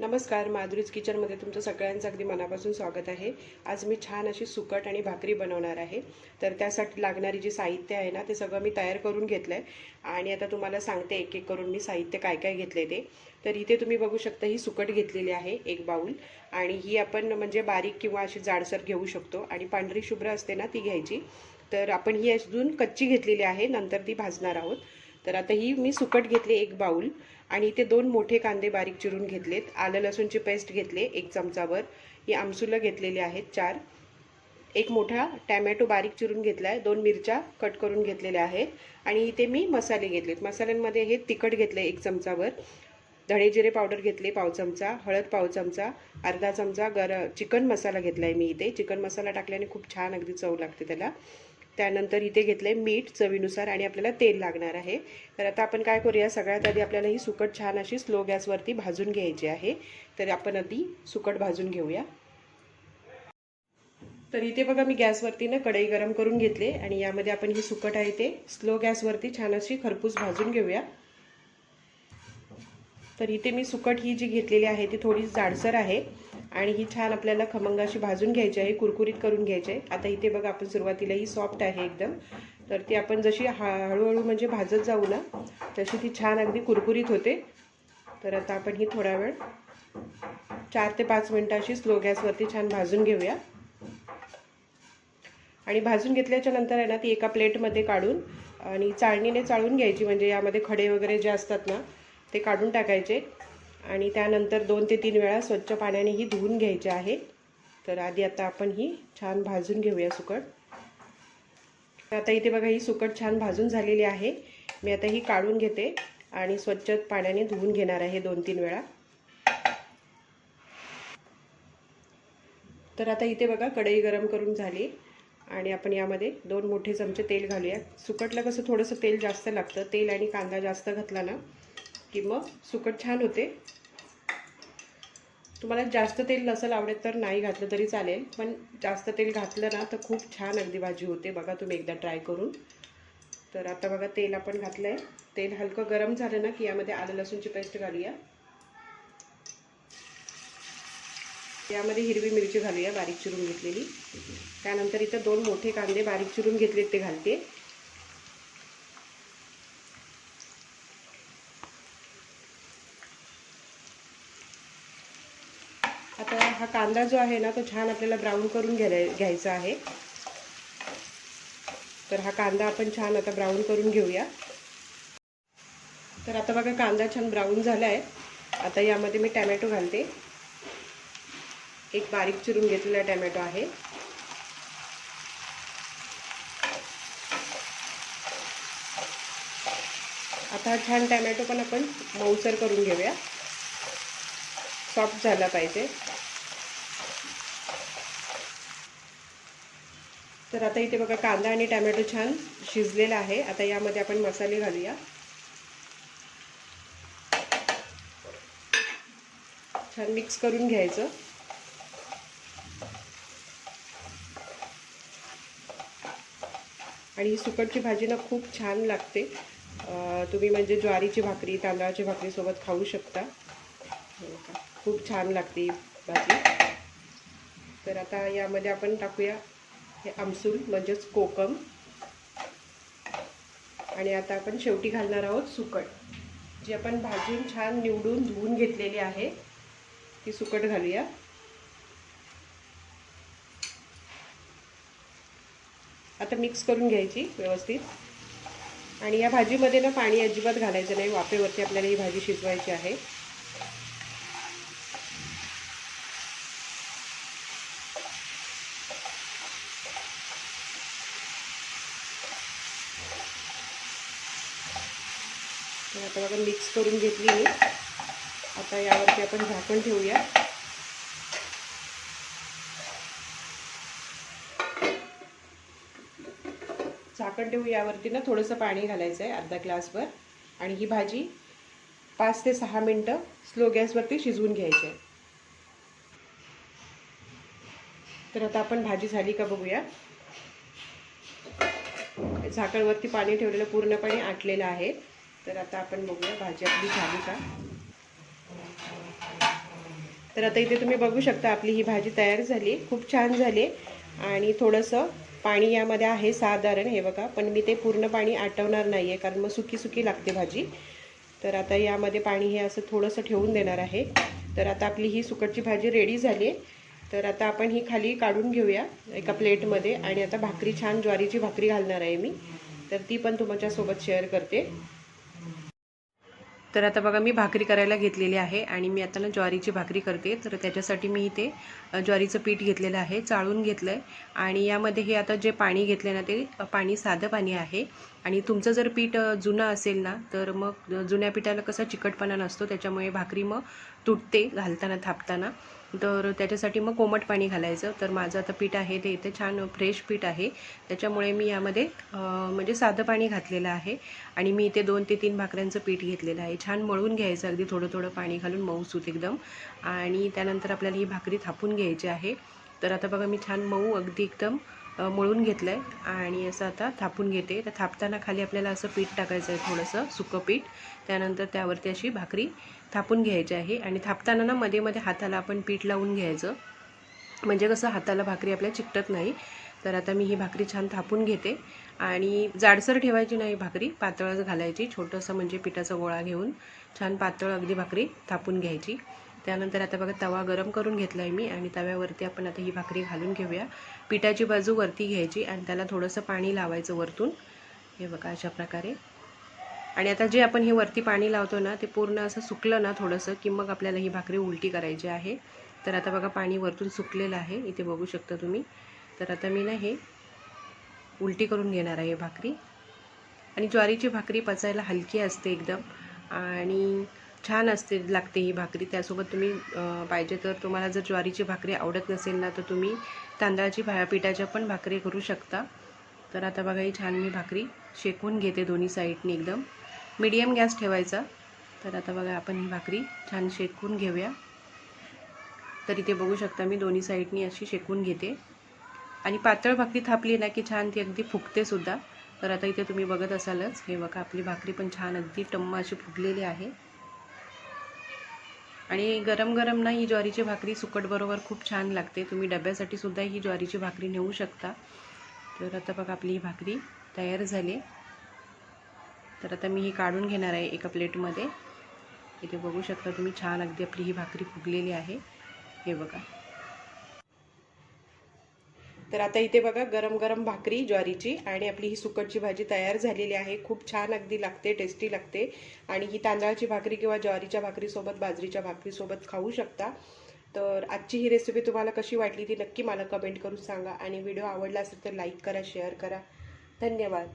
नमस्कार माधुरीज किचनमध्ये तुमचं सगळ्यांचं अगदी मनापासून स्वागत आहे. आज मी छान अशी सुकट आणि भाकरी बनवणार आहे. तर त्यासाठी लागणारी जी साहित्य आहे ना ते सगळं मी तयार करून घेतलं आहे आणि आता तुम्हाला सांगते एक एक करून मी साहित्य काय काय घेतले ते. तर इथे तुम्ही बघू शकता ही सुकट घेतलेली आहे एक बाऊल आणि ही आपण म्हणजे बारीक किंवा अशी जाडसर घेऊ शकतो. आणि पांढरी शुभ्र असते ना ती घ्यायची. तर आपण ही अजून कच्ची घेतलेली आहे नंतर ती भाजणार आहोत. तर आता ही मी सुकट घेतली एक बाऊल आणि इथे दोन मोठे कांदे बारीक चिरून घेतलेत. आलं लसूणची पेस्ट घेतले एक चमचावर. ही आमसुलं घेतलेली आहेत चार. एक मोठा टॅमॅटो बारीक चिरून घेतला आहे दोन मिरच्या कट करून घेतलेल्या आहेत. आणि इथे मी मसाले घेतलेत. मसाल्यांमध्ये हे तिखट घेतलं एक चमचावर. धणे जिरे पावडर घेतले पाव चमचा. हळद पाव चमचा. अर्धा चमचा. गर चिकन मसाला घेतला आहे मी इथे. चिकन मसाला टाकल्याने खूप छान अगदी चव लागते त्याला. त्यानंतर इथे घेतलं आहे मीठ चवीनुसार आणि आपल्याला तेल लागणार आहे. तर आता आपण काय करूया सगळ्यात आधी आपल्याला ही सुकट छान अशी स्लो गॅसवरती भाजून घ्यायची आहे. तर आपण आधी सुकट भाजून घेऊया. तर इथे बघा मी गॅसवरती ना कढई गरम करून घेतले आणि यामध्ये आपण ही सुकट आहे ते स्लो गॅसवरती छान अशी खरपूस भाजून घेऊया. तर इथे मी सुकट ही जी घेतलेली आहे ती थोडी जाडसर आहे. आणि ही छान आपल्याला खमंग अशी भाजून घ्यायची आहे कुरकुरीत करून घ्यायची आहे. आता इथे बघा आपण सुरुवातीला ही सॉफ्ट आहे एकदम. तर ती आपण जशी हा हळूहळू म्हणजे भाजत जाऊ ना तशी ती छान अगदी कुरकुरीत होते. तर आता आपण ही थोडा वेळ चार ते पाच मिनटं अशी स्लो गॅसवरती छान भाजून घेऊया. आणि भाजून घेतल्याच्या नंतर आहे ना ती एका प्लेटमध्ये काढून आणि चाळणीने चाळून घ्यायची. म्हणजे यामध्ये खडे वगैरे जे असतात ना ते काढून टाकायचे. आणि त्यानंतर दोन ते तीन वेळा स्वच्छ पाण्याने ही धुवून घ्यायचे आहे. तर आधी आता आपण ही छान भाजून घेऊया सुकट. आता इथे बघा ही सुकट छान भाजून झालेली आहे. मी आता ही काढून घेते आणि स्वच्छ पाण्याने धुवून घेणार आहे दोन तीन वेळा. तर आता इथे बघा कढई गरम करून झाली आणि आपण यामध्ये दोन मोठे चमचे तेल घालूया सुकटला कसं थोडंसं तेल जास्त लागतं तेल आणि कांदा जास्त घातला ना की मग सुकट छान होते. तुम्हाला जास्त तेल नसेल आवडत तर नाही घातलं तरी चालेल पण जास्त तेल घातलं ना तर खूप छान अगदी भाजी होते बघा तुम्ही एकदा ट्राय करून. तर आता बघा तेल आपण घातलं आहे तेल हलकं गरम झालं ना की यामध्ये आलं लसूणची पेस्ट घालूया. यामध्ये हिरवी मिरची घालूया बारीक चिरून घेतलेली. त्यानंतर इथं दोन मोठे कांदे बारीक चिरून घेतलेत ते घालते आता हा कांदा जो आहे ना तो छान आपल्याला ब्राऊन करून घ्याय घ्यायचा आहे. तर हा कांदा आपण छान आता ब्राऊन करून घेऊया. तर आता बघा कांदा छान ब्राऊन झाला आहे आता यामध्ये मी टॅमॅटो घालते. एक बारीक चिरून घेतलेला टॅमॅटो आहे. आता हा छान टॅमॅटो पण आपण मऊसर करून घेऊया. सॉफ्ट झाला पाहिजे. तर आता इथे बघा कांदा आणि टॅमॅटो छान शिजलेला आहे. आता यामध्ये आपण मसाले घालूया. छान मिक्स करून घ्यायचं. आणि ही सुकटची भाजी ना खूप छान लागते. तुम्ही म्हणजे ज्वारीची भाकरी तांदळाची भाकरीसोबत खाऊ शकता. हो खूप छान लागते भाजी. तर आता यामध्ये आपण टाकूया हे आमसूल म्हणजेच कोकम. आणि आता आपण शेवटी घालणार आहोत सुकट. जी आपण भाजून छान निवडून धुवून घेतलेली आहे ती सुकट घालूया. आता मिक्स करून घ्यायची व्यवस्थित. आणि या भाजीमध्ये ना पाणी अजिबात घालायचं नाही वाफेवरती आपल्याला ही भाजी शिजवायची आहे. तर आता बघा मिक्स करून घेतली मी आता यावरती आपण झाकण ठेवूया. झाकण ठेवू यावरती ना थोडंसं पाणी घालायचं आहे अर्धा ग्लासभर. आणि ही भाजी पाच ते सहा मिनटं स्लो गॅसवरती शिजवून घ्यायची आहे तर आता आपण भाजी झाली का बघूया. झाकणवरती पाणी ठेवलेलं पूर्णपणे आटलेलं आहे. तर आता आपण बघूया भाजी आपली झाली का? तर आता इथे तुम्ही बघू शकता आपली ही भाजी तयार झाली खूप छान झाली. आणि थोडंसं पाणी यामध्ये आहे साधारण हे बघा. पण मी ते पूर्ण पाणी आटवणार नाही आहे कारण मग सुकी सुकी लागते भाजी. तर आता यामध्ये पाणी हे असं थोडंसं ठेवून देणार आहे. तर आता आपली ही सुकटची भाजी रेडी झाली. आहे तर आता आपण ही खाली काढून घेऊया एका प्लेटमध्ये. आणि आता भाकरी छान ज्वारीची भाकरी घालणार आहे मी. तर ती पण तुमच्यासोबत शेअर करते. तर आता बघा मी भाकरी करायला घेतलेली आहे आणि मी आता ना ज्वारीची भाकरी करते. तर त्याच्यासाठी मी इथे ज्वारीचं पीठ घेतलेलं आहे चाळून घेतलं आहे आणि यामध्ये हे आता जे पाणी घेतलं ना ते पाणी साधं पाणी आहे. आणि तुमचं जर पीठ जुनं असेल ना तर मग जुन्या पिठाला कसा चिकटपणा नसतो त्याच्यामुळे भाकरी मग तुटते घालताना थापताना. तर त्याच्यासाठी मग कोमट पाणी घालायचं. तर माझं आता पीठ आहे ते इथे छान फ्रेश पीठ आहे. त्याच्यामुळे मी यामध्ये म्हणजे साधं पाणी घातलेलं आहे. आणि मी इथे दोन ते तीन भाकऱ्यांचं पीठ घेतलेलं आहे. छान मळून घ्यायचं अगदी थोडं थोडं पाणी घालून मऊसूत एकदम. आणि त्यानंतर आपल्याला ही भाकरी थापून घ्यायची आहे. तर आता बघा मी छान मऊ अगदी एकदम मळून घेतलं आहे आणि असं आता थापून घेते. तर थापताना खाली आपल्याला असं पीठ टाकायचं आहे थोडंसं सुकं पीठ. त्यानंतर त्यावरती अशी भाकरी थापून घ्यायची आहे. आणि थापताना ना मध्ये मध्ये हाताला आपण पीठ लावून घ्यायचं. म्हणजे कसं हाताला भाकरी आपल्या चिकटत नाही. तर आता मी ही भाकरी छान थापून घेते. आणि जाडसर ठेवायची नाही भाकरी पातळच घालायची. छोटंसं म्हणजे पिठाचा गोळा घेऊन छान पातळ अगदी भाकरी थापून घ्यायची. त्यानंतर आता बघा तवा गरम करून घेतला आहे मी आणि तव्यावरती आपण आता ही भाकरी घालून घेऊया. पिठाची बाजू वरती घ्यायची आणि त्याला थोडंसं पाणी लावायचं वरतून. हे बघा अशा प्रकारे. आणि आता जे आपण हे वरती पाणी लावतो ना ते पूर्ण असं सुकलं ना थोडंसं की मग आपल्याला ही भाकरी उलटी करायची आहे. तर आता बघा पाणी वरतून सुकलेलं आहे. इथे बघू शकता तुम्ही. तर आता मी ना हे उलटी करून घेणार आहे भाकरी. आणि ज्वारीची भाकरी पचायला हलकी असते एकदम. आणि छान असते लागते ही भाकरी. त्यासोबत तुम्ही पाहिजे तर तुम्हाला जर ज्वारीची भाकरी आवडत नसेल ना तर तुम्ही तांदळाची भा पिठाच्या पण भाकरी करू शकता. तर आता बघा ही छान मी भाकरी शेकून घेते दोन्ही साईडनी एकदम. मीडियम गॅस ठेवायचा. तर आता बघा आपण ही भाकरी छान शेकून घेऊया. तर इथे बघू शकता मी दोन्ही साईडनी अशी शेकून घेते. आणि पातळ भाकरी थापली ना की छान ती अगदी फुगतेसुद्धा तर आता इथे तुम्ही बघत असालच. हे बघा आपली भाकरी पण छान अगदी टम्म अशी फुगलेली आहे. आणि गरम गरम ना ही ज्वारीची भाकरी सुकटबरोबर खूप छान लागते. तुम्ही डब्यासाठी सुद्धा ही ज्वारीची भाकरी नेऊ शकता. तर आता बघा आपली ही भाकरी तयार झाली. तर आता मी ही काढून घेणार आहे एका प्लेटमध्ये. इथे बघू शकता तुम्ही छान अगदी आपली ही भाकरी फुगलेली आहे. हे बघा. तर आता इथे बघा गरम गरम भाकरी ज्वारीची आणि आपली ही सुकटची भाजी तयार झालेली आहे. खूप छान अगदी लागते टेस्टी लागते. आणि ही तांदळाची भाकरी किंवा ज्वारीच्या भाकरीसोबत बाजरीच्या भाकरीसोबत खाऊ शकता. तर आजची ही रेसिपी तुम्हाला कशी वाटली ती नक्की मला कमेंट करून सांगा. आणि व्हिडिओ आवडला असेल तर लाईक करा शेअर करा. धन्यवाद.